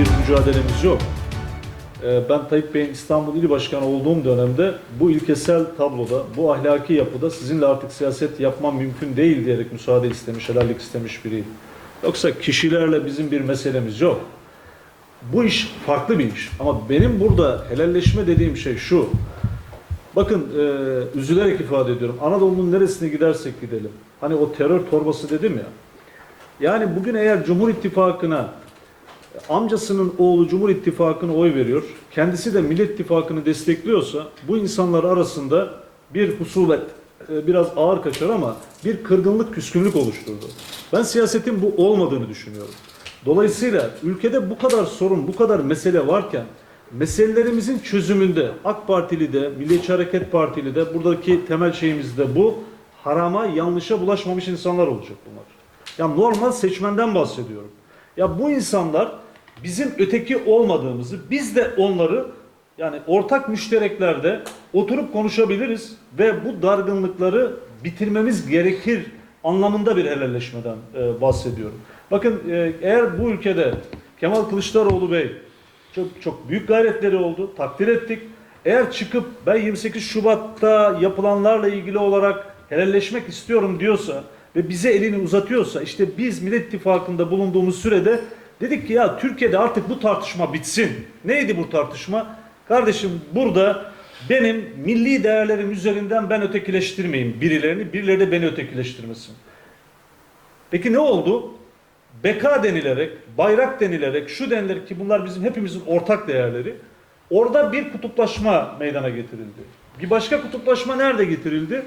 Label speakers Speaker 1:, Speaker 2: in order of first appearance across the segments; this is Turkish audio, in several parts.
Speaker 1: bir mücadelemiz yok. Ee, Ben Tayyip Bey'in İstanbul İl Başkanı olduğum dönemde bu ilkesel tabloda, bu ahlaki yapıda sizinle artık siyaset yapmam mümkün değil diyerek müsaade istemiş, helallik istemiş biriyim. Yoksa kişilerle bizim bir meselemiz yok. Bu iş farklı bir iş. Ama benim burada helalleşme dediğim şey şu. Bakın e, üzülerek ifade ediyorum. Anadolu'nun neresine gidersek gidelim. Hani o terör torbası dedim ya. Yani bugün eğer Cumhur İttifakı'na amcasının oğlu Cumhur İttifakı'na oy veriyor, kendisi de Millet İttifakı'nı destekliyorsa bu insanlar arasında bir husubet, e, biraz ağır kaçar ama bir kırgınlık, küskünlük oluşturdu. Ben siyasetin bu olmadığını düşünüyorum. Dolayısıyla ülkede bu kadar sorun, bu kadar mesele varken meselelerimizin çözümünde AK Partili de, Milliyetçi Hareket Partili de buradaki temel şeyimiz de bu. Harama, yanlışa bulaşmamış insanlar olacak bunlar. Ya normal seçmenden bahsediyorum. Ya bu insanlar bizim öteki olmadığımızı, biz de onları yani ortak müştereklerde oturup konuşabiliriz ve bu dargınlıkları bitirmemiz gerekir anlamında bir helalleşmeden e, bahsediyorum. Bakın e, eğer bu ülkede Kemal Kılıçdaroğlu Bey çok çok büyük gayretleri oldu, takdir ettik. Eğer çıkıp ben 28 Şubat'ta yapılanlarla ilgili olarak helalleşmek istiyorum diyorsa ve bize elini uzatıyorsa işte biz Millet İttifakı'nda bulunduğumuz sürede dedik ki ya Türkiye'de artık bu tartışma bitsin. Neydi bu tartışma? Kardeşim burada benim milli değerlerim üzerinden ben ötekileştirmeyeyim birilerini, birileri de beni ötekileştirmesin. Peki ne oldu? Beka denilerek, bayrak denilerek, şu denilerek ki bunlar bizim hepimizin ortak değerleri. Orada bir kutuplaşma meydana getirildi. Bir başka kutuplaşma nerede getirildi?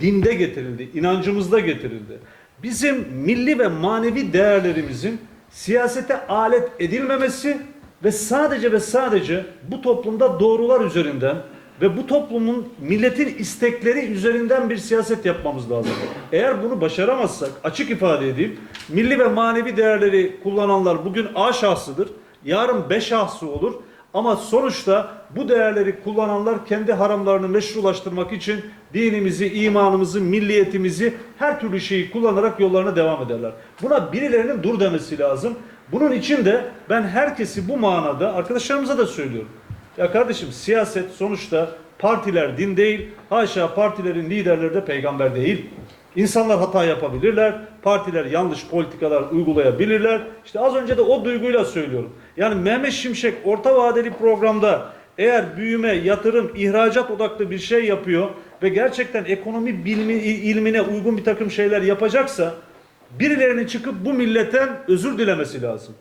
Speaker 1: Dinde getirildi, inancımızda getirildi. Bizim milli ve manevi değerlerimizin siyasete alet edilmemesi ve sadece ve sadece bu toplumda doğrular üzerinden ve bu toplumun milletin istekleri üzerinden bir siyaset yapmamız lazım. Eğer bunu başaramazsak açık ifade edeyim milli ve manevi değerleri kullananlar bugün A şahsıdır. Yarın B şahsı olur. Ama sonuçta bu değerleri kullananlar kendi haramlarını meşrulaştırmak için dinimizi, imanımızı, milliyetimizi her türlü şeyi kullanarak yollarına devam ederler. Buna birilerinin dur demesi lazım. Bunun için de ben herkesi bu manada arkadaşlarımıza da söylüyorum. Ya kardeşim siyaset sonuçta partiler din değil, haşa partilerin liderleri de peygamber değil. İnsanlar hata yapabilirler, partiler yanlış politikalar uygulayabilirler. İşte az önce de o duyguyla söylüyorum. Yani Mehmet Şimşek orta vadeli programda eğer büyüme, yatırım, ihracat odaklı bir şey yapıyor ve gerçekten ekonomi bilimi, ilmine uygun bir takım şeyler yapacaksa birilerinin çıkıp bu milletten özür dilemesi lazım.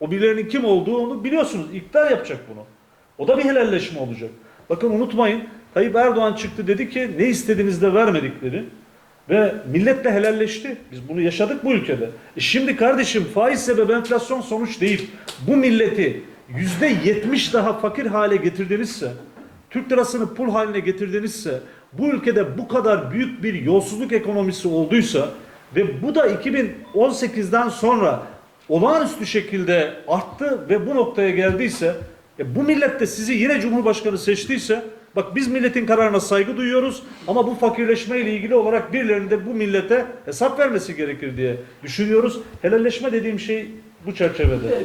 Speaker 1: O birilerinin kim olduğunu biliyorsunuz. İktidar yapacak bunu. O da bir helalleşme olacak. Bakın unutmayın Tayyip Erdoğan çıktı dedi ki ne istediğiniz de vermedikleri ve milletle helalleşti. Biz bunu yaşadık bu ülkede. E şimdi kardeşim faiz sebebi enflasyon sonuç değil. Bu milleti yüzde yetmiş daha fakir hale getirdinizse, Türk lirasını pul haline getirdinizse, bu ülkede bu kadar büyük bir yolsuzluk ekonomisi olduysa ve bu da 2018'den sonra olağanüstü şekilde arttı ve bu noktaya geldiyse e bu millet de sizi yine Cumhurbaşkanı seçtiyse bak biz milletin kararına saygı duyuyoruz ama bu fakirleşme ile ilgili olarak birilerinin de bu millete hesap vermesi gerekir diye düşünüyoruz. Helalleşme dediğim şey bu çerçevede.